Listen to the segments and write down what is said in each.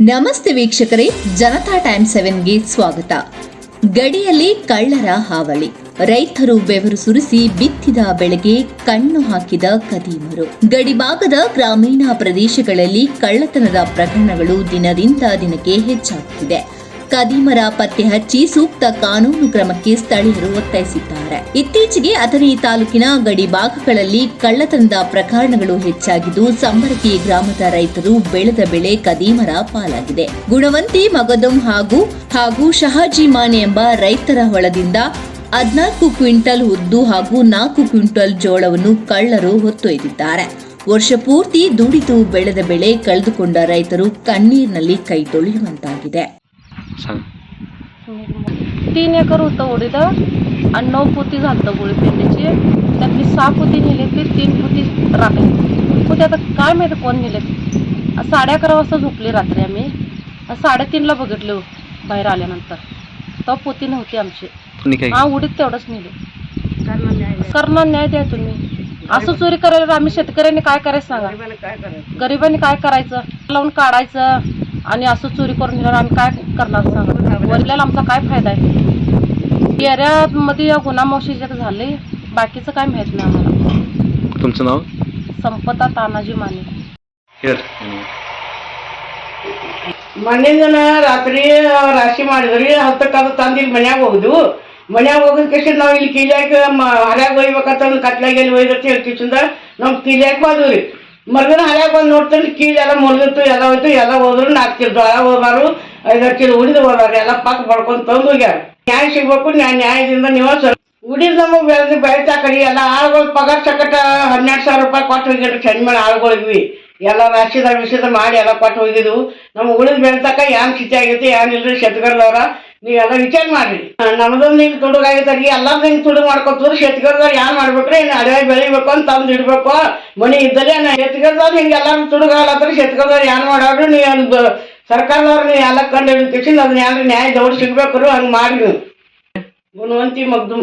ನಮಸ್ತೆ ವೀಕ್ಷಕರೇ, ಜನತಾ ಟೈಮ್ ಸೆವೆನ್ಗೆ ಸ್ವಾಗತ. ಗಡಿಯಲ್ಲಿ ಕಳ್ಳರ ಹಾವಳಿ. ರೈತರು ಬೆವರು ಸುರಿಸಿ ಬಿತ್ತಿದ ಬೆಳೆಗೆ ಕಣ್ಣು ಹಾಕಿದ ಕದೀಮರು ಗಡಿಭಾಗದ ಗ್ರಾಮೀಣ ಪ್ರದೇಶಗಳಲ್ಲಿ ಕಳ್ಳತನದ ಪ್ರಕರಣಗಳು ದಿನದಿಂದ ದಿನಕ್ಕೆ ಹೆಚ್ಚಾಗುತ್ತಿದೆ ಕದೀಮರ ಪತ್ತೆ ಹಚ್ಚಿ ಸೂಕ್ತ ಕಾನೂನು ಕ್ರಮಕ್ಕೆ ಸ್ಥಳೀಯರು ಒತ್ತಾಯಿಸಿದ್ದಾರೆ. ಇತ್ತೀಚೆಗೆ ಅಥಣಿ ತಾಲೂಕಿನ ಗಡಿ ಭಾಗಗಳಲ್ಲಿ ಕಳ್ಳತನದ ಪ್ರಕರಣಗಳು ಹೆಚ್ಚಾಗಿದ್ದು ಸಂಬರಕಿ ಗ್ರಾಮದ ರೈತರು ಬೆಳೆದ ಬೆಳೆ ಕದೀಮರ ಪಾಲಾಗಿದೆ. ಗುಣವಂತಿ, ಮಗದುಂ ಹಾಗೂ ಹಾಗೂ ಶಹಾಜಿ ಮಾನೆ ಎಂಬ ರೈತರ ಹೊಲದಿಂದ ಹದ್ನಾಲ್ಕು ಕ್ವಿಂಟಲ್ ಉದ್ದು ಹಾಗೂ ನಾಲ್ಕು ಕ್ವಿಂಟಲ್ ಜೋಳವನ್ನು ಕಳ್ಳರು ಹೊತ್ತೊಯ್ದಿದ್ದಾರೆ. ವರ್ಷ ಪೂರ್ತಿ ದುಡಿದು ಬೆಳೆದ ಬೆಳೆ ಕಳೆದುಕೊಂಡ ರೈತರು ಕಣ್ಣೀರಿನಲ್ಲಿ ಕೈ ತೊಳೆಯುವಂತಾಗಿದೆ. तीन एकर होतं ओढीचं आणि नऊ पोती झालतं गोळी पेंडीची. त्यातली सहा पोती नेले ते तीन पोती राखले पोती आता काय माहिती कोण नेले साडे अकरा वाजता झोपले रात्री आम्ही. साडेतीनला बघितले हो, बाहेर आल्यानंतर. तेव्हा पोती नव्हती आमची. हा उडीत तेवढंच नेले. करणार न्याय द्या तुम्ही. असं चोरी करायला आम्ही शेतकऱ्यांनी काय करायचं सांगा? गरिबांनी काय करायचं? लावून काढायचं. आणि असं चोरी करून दिल्यावर आम्ही काय करणार सांगा वरल्याला आमचा काय फायदा आहे एरियामध्ये या गुन्हा झाले बाकीचं काय माहित नाही आम्हाला तुमचं नाव संपता तानाजी माने ಹೇಳಿ ಮಣ್ಣಿಂದನ ರಾತ್ರಿ ರಾಶಿ ಮಾಡಿದ್ರಿ ಹತ್ತಕ್ಕೆ ಅದು ತಂದು ಇಲ್ಲಿ ಮನ್ಯಾಗ ಹೋಗುದು ಮನ್ಯಾಗ ಹೋಗಿದ ಕೇಸಿ ನಾವು ಇಲ್ಲಿ ಕೀಲ್ಯಾಕ ಹರ್ಯಾಗ ಒಯ್ಬೇಕಂತ ಕತ್ಲಾಗ ಎಲ್ಲಿ ಒಯ್ದತ್ತ ಹೇಳ್ಕಿಸಿಂದ ನಾವು ಕೀಲ್ಯಾಕ ಹೋದ್ವಿ ರೀ ಮರ್ದಿನ ಹಳ್ಯಾಗ ಬಂದು ನೋಡ್ತೀನಿ ಕೀಲ್ ಎಲ್ಲ ಮುರಿದಿತ್ತು, ಎಲ್ಲ ಹೋಯ್ತು, ಎಲ್ಲ ಹೋದ್ರು ನಾಲ್ಕು ಕಿಲ್ ಜೋಳ ಹೋದಾರು, ಐದಾರು ಕಿಲ್ ಉಳಿದು ಹೋದಾರು, ಎಲ್ಲ ಪಕ್ಕ ಬಡ್ಕೊಂಡು ತಂದು ಹೋಗ್ಯಾರ. ನ್ಯಾಯ ಸಿಗ್ಬೇಕು, ನ್ಯಾಯ ನ್ಯಾಯದಿಂದ ನೀವು ಸರ್ ಉಳಿದ ನಮಗೆ ಬೆಳೆದು ಬೆಳಿತಾ ಕಡಿ ಎಲ್ಲ ಆಳುಗಳು ಪಗಾರ ಚಕಟ ಹನ್ನೆರಡು ಸಾವಿರ ರೂಪಾಯಿ ಕೊಟ್ಟು ಹೋಗಿದ್ರು, ಚಂದ ಮೇಲೆ ಆಳುಗಳಿದ್ವಿ. ಎಲ್ಲ ರಾಶಿದ ವಿಷಯದ ಮಾಡಿ ಎಲ್ಲ ಕೊಟ್ಟು ಹೋಗಿದ್ವು. ನಮ್ಗೆ ಉಳಿದ ಬೆಳ್ತಕ್ಕ ಏನ್ ಸ್ಥಿತಿ ಆಗೈತಿ ಏನ್ ಇಲ್ರಿ ಶೇತಕರ್ದವ್ರ ನೀವೆಲ್ಲ ವಿಚಾರ ಮಾಡ್ರಿ. ನಮ್ದೊಂದು ನೀವು ತುಡುಗ ರೀ ಎಲ್ಲಾರ್ದು ಹಿಂಗೆ ತುಡು ಮಾಡ್ಕೊತವ್ರು ಶೇತಕರ್ದವ್ರು ಏನ್ ಮಾಡ್ಬೇಕ್ರಿ? ಇನ್ನು ಅಡವೆ ಬೆಳಿಬೇಕು ಅಂತ ತಂದು ಇಡ್ಬೇಕು. ಮನೆ ನಾ ಶೇತಕರ್ದವ್ರು ಹಿಂಗೆ ಎಲ್ಲಾರು ತುಡುಗ ಆಗಲತ್ತರ ಯಾರು ಮಾಡೋರು, ನೀವು ಸರ್ಕಾರದವ್ರು ನೀ ಎಲ್ಲ ಕಂಡು ಹಿಡಿತೀವಿ ಅದನ್ನ ಯಾರು ನ್ಯಾಯ ದೌಡ್ ಸಿಗ್ಬೇಕು ಹಂಗೆ ಮಾಡಿ ನೀವು. ಗುಣವಂತಿ ಮಗ್ದು.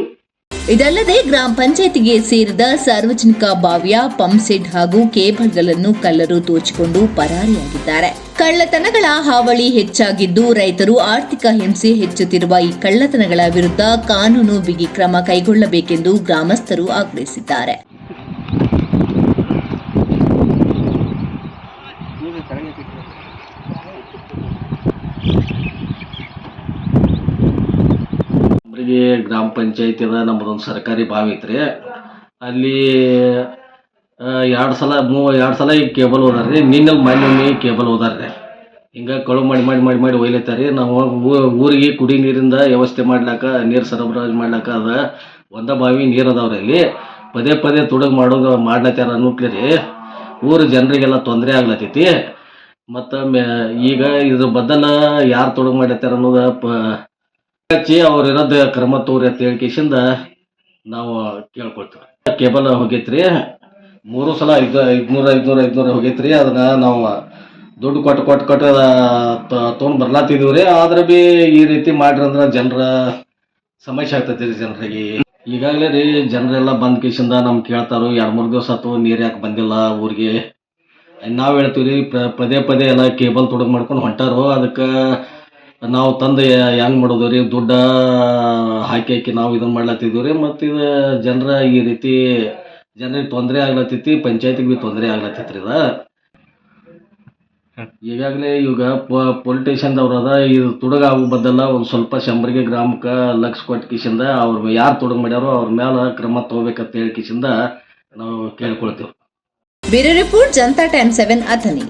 ಇದಲ್ಲದೆ ಗ್ರಾಮ ಪಂಚಾಯತಿಗೆ ಸೇರಿದ ಸಾರ್ವಜನಿಕ ಬಾವಿಯ ಪಂಪ್ಸೆಟ್ ಹಾಗೂ ಕೇಬಲ್ಗಳನ್ನು ಕಲ್ಲರು ದೋಚಿಕೊಂಡು ಪರಾರಿಯಾಗಿದ್ದಾರೆ. ಕಳ್ಳತನಗಳ ಹಾವಳಿ ಹೆಚ್ಚಾಗಿದ್ದು, ರೈತರು ಆರ್ಥಿಕ ಹಿಂಸೆ ಹೆಚ್ಚುತ್ತಿರುವ ಈ ಕಳ್ಳತನಗಳ ವಿರುದ್ಧ ಕಾನೂನು ಬಿಗಿ ಕ್ರಮ ಕೈಗೊಳ್ಳಬೇಕೆಂದು ಗ್ರಾಮಸ್ಥರು ಆಗ್ರಹಿಸಿದ್ದಾರೆ. ಗ್ರಾಮ ಪಂಚಾಯತಿ ಅದ, ನಮ್ಮದೊಂದು ಸರ್ಕಾರಿ ಬಾವಿ ಐತ್ರಿ. ಅಲ್ಲಿ ಎರಡು ಸಲ ಮೂ ಎರಡು ಸಲ ಈಗ ಕೇಬಲ್ ಹೋದಾರ್ರಿ. ನಿನ್ನಲ್ಲಿ ಮೊನ್ನೆ ಕೇಬಲ್ ಹೋದಾರ್ರಿ. ಹಿಂಗೆ ಕಳು ಮಾಡಿ ಮಾಡಿ ಮಾಡಿ ಮಾಡಿ ಒಯ್ಲತ್ತಾರಿ ನಾವು ಊರಿಗೆ ಕುಡಿ ನೀರಿಂದ ವ್ಯವಸ್ಥೆ ಮಾಡ್ಲಾಕ, ನೀರು ಸರಬರಾಜು ಮಾಡ್ಲಾಕ ಅದ. ಒಂದ ಬಾವಿ ನೀರು ಅದಾವ್ರಿ ಅಲ್ಲಿ. ಪದೇ ಪದೇ ತುಡುಗ್ ಮಾಡೋದು ಮಾಡ್ಲತ್ತಾರ ಅನ್ನೋಕ್ಲಿ ರೀ ಊರ ಜನರಿಗೆಲ್ಲ ತೊಂದರೆ ಆಗ್ಲತ್ತೈತಿ. ಮತ್ತು ಈಗ ಇದ್ರ ಬದಲ ಯಾರು ತೊಡಗ ಮಾಡ್ಲತ್ತಾರ ಅನ್ನೋದು ಪ ಹಚ್ಚಿ ಇರೋದು ಕ್ರಮ ತೋರಿ ಅಂತ ಹೇಳ್ಕೇಶಿಂದ ನಾವು ಕೇಳ್ಕೊಳ್ತೀವಿ. ಕೇಬಲ್ ಹೋಗೈತ್ರಿ. ಮೂರು ಸಲ ಐದು ಐದ್ನೂರ ಐದ್ನೂರ ಐದ್ನೂರ ಹೋಗೈತ್ರಿ. ಅದನ್ನ ನಾವು ದುಡ್ಡು ಕೊಟ್ಟು ಕೊಟ್ಟು ಕೊಟ್ಟು ತೊಗೊಂಡು ಬರ್ಲಾತಿದ್ದೀವಿ ರೀ. ಆದ್ರೆ ಬಿ ಈ ರೀತಿ ಮಾಡ್ರಿ ಜನರ ಸಮಸ್ಯೆ ಆಗ್ತೈತಿ ರೀ ಜನರಿಗೆ. ಈಗಾಗಲೇ ರೀ ಜನರೆಲ್ಲ ಬಂದ್ ಕೇಸಿಂದ ನಮ್ಗೆ ಕೇಳ್ತಾರೋ ಎರಡು ಮೂರು ದಿವಸ ಆತು ನೀರು ಯಾಕೆ ಬಂದಿಲ್ಲ ಊರಿಗೆ? ನಾವು ಹೇಳ್ತೀವಿ ರೀ ಪದೇ ಪದೇ ಎಲ್ಲ ಕೇಬಲ್ ತೊಡಗ್ ಮಾಡ್ಕೊಂಡು ಹೊಂಟಾರು. ಅದಕ್ಕೆ ನಾವು ತಂದು ಹೆಂಗ್ ಮಾಡೋದು ರೀ, ದುಡ್ಡ ಹಾಕಿ ಹಾಕಿ ನಾವು ಇದನ್ನ ಮಾಡ್ಲತ್ತಿದ್ದೀವಿ ರೀ. ಮತ್ತು ಇದು ಜನರ ಈ ರೀತಿ ಜನರಿಗೆ ತೊಂದರೆ ಆಗ್ಲತ್ತೈತಿ ಪಂಚಾಯತಿಗೆ ಬಿ ತೊಂದರೆ ಆಗ್ಲತ್ತೈತಿ ರೀ ಇದ ಈಗಾಗಲೇ ಈಗ ಪೊಲಿಟಿಷಿಯನ್ದವ್ರು ಅದ ಇದು ತುಡುಗ ಆಗೋ ಬದಲ ಒಂದು ಸ್ವಲ್ಪ ಶಂಬರಿಗೆ ಗ್ರಾಮಕ್ಕೆ ಲಕ್ಷ ಕೊಟ್ಟು ಕಿಶಿಂದ ಅವ್ರು ಯಾರು ತುಡುಗ್ ಮಾಡ್ಯಾರೋ ಅವ್ರ ಮೇಲೆ ಕ್ರಮ ತಗೋಬೇಕಂತ ಹೇಳಿ ಕಿಶಿಂದ ನಾವು ಕೇಳ್ಕೊಳ್ತೇವೆ. Bureau report Janata time seven Athani.